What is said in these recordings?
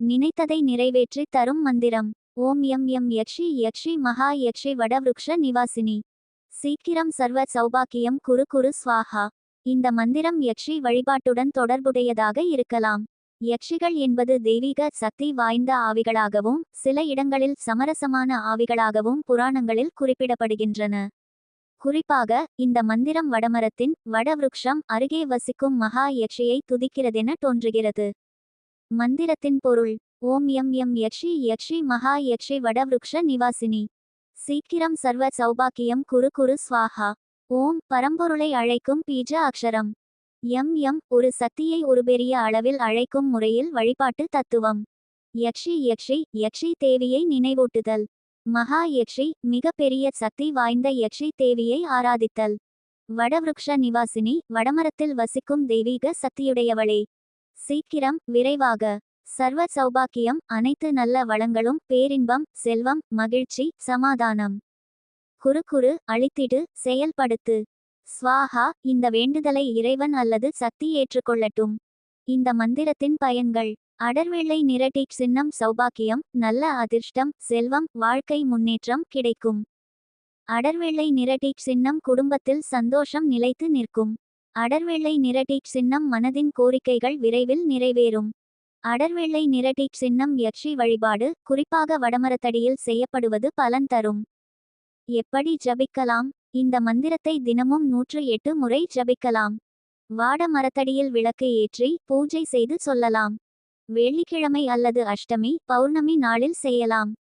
நினைத்ததை நிறைவேற்றி தரும் மந்திரம். ஓம் எம் எம் யக்ஷி யக்ஷி மகா யக்ஷி வடவிருக்ஷ நிவாசினி. சீக்கிரம் சர்வ சௌபாக்கியம் குரு குரு ஸ்வாஹா. இந்த மந்திரம் யக்ஷி வழிபாட்டுடன் தொடர்புடையதாக இருக்கலாம். யக்ஷிகள் என்பது தெய்வீக சக்தி வாய்ந்த ஆவிகளாகவும் சில இடங்களில் சமரசமான ஆவிகளாகவும் புராணங்களில் குறிப்பிடப்படுகின்றன. குறிப்பாக இந்த மந்திரம் வடமரத்தின் வடவிருக்ஷம் அருகே வசிக்கும் மகா யக்ஷியை துதிக்கிறதென தோன்றுகிறது. மந்திரத்தின் பொருள். ஓம் எம் எம் யக்ஷி யக்ஷி மகா யக்ஷி வடவிருக்ஷ நிவாசினி. சீக்கிரம் சர்வ சௌபாக்கியம் குரு குரு ஸ்வாஹா. ஓம் பரம்பொருளை அழைக்கும் பீஜ அக்ஷரம். எம் எம் ஒரு சக்தியை ஒரு பெரிய அளவில் அழைக்கும் முறையில் வழிபாட்டு தத்துவம். யக்ஷி யக்ஷி யக்ஷி தேவியை நினைவூட்டுதல். மகா யக்ஷி மிக பெரிய சக்தி வாய்ந்த யக்ஷி தேவியை ஆராதித்தல். வடவிருக்ஷ நிவாசினி வடமரத்தில் வசிக்கும் தெய்வீக சக்தியுடையவளே. சீக்கிரம் விரைவாக. சர்வ சௌபாக்கியம் அனைத்து நல்ல வளங்களும் பேரின்பம் செல்வம் மகிழ்ச்சி சமாதானம். குறு குறு அழித்திடு செயல்படுத்து. ஸ்வாஹா இந்த வேண்டுதலை இறைவன் அல்லது சக்தி ஏற்றுக்கொள்ளட்டும். இந்த மந்திரத்தின் பயன்கள். அடர்வெள்ளை நிறட்டிக் சின்னம் சௌபாக்கியம் நல்ல அதிர்ஷ்டம் செல்வம் வாழ்க்கை முன்னேற்றம் கிடைக்கும். அடர்வெள்ளை நிறட்டிக் சின்னம் குடும்பத்தில் சந்தோஷம் நிலைத்து நிற்கும். அடர்வெள்ளை நிறட்டிக் சின்னம் மனதின் கோரிக்கைகள் விரைவில் நிறைவேறும். அடர்வெள்ளை நிறட்டிக் சின்னம் யக்ஷி வழிபாடு குறிப்பாக வடமரத்தடியில் செய்யப்படுவது பலன் தரும். எப்படி ஜபிக்கலாம்? இந்த மந்திரத்தை தினமும் நூற்று எட்டு முறை ஜபிக்கலாம். வாட மரத்தடியில் விளக்கு ஏற்றி பூஜை செய்து சொல்லலாம். வெள்ளிக்கிழமை அல்லது அஷ்டமி பௌர்ணமி நாளில் செய்யலாம்.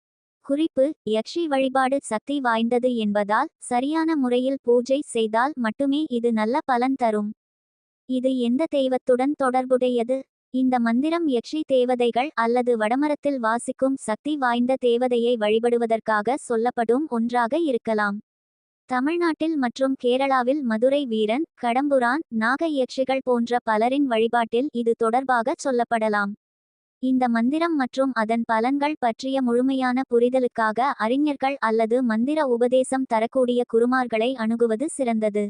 குறிப்பு யக்ஷி வழிபாடு சக்தி வாய்ந்தது என்பதால் சரியான முறையில் பூஜை செய்தால் மட்டுமே இது நல்ல பலன் தரும். இது எந்த தெய்வத்துடன் தொடர்புடையது? இந்த மந்திரம் யக்ஷி தேவதைகள் அல்லது வடமரத்தில் வாசிக்கும் சக்தி வாய்ந்த தேவதையை வழிபடுவதற்காக சொல்லப்படும் ஒன்றாக இருக்கலாம். தமிழ்நாட்டில் மற்றும் கேரளாவில் மதுரை வீரன் கடம்புரான் நாக யக்ஷிகள் போன்ற பலரின் வழிபாட்டில் இது தொடர்பாக சொல்லப்படலாம். இந்த மந்திரம் மற்றும் அதன் பலன்கள் பற்றிய முழுமையான புரிதலுக்காக அறிஞர்கள் அல்லது மந்திர உபதேசம் தரக்கூடிய குருமார்களை அணுகுவது சிறந்தது.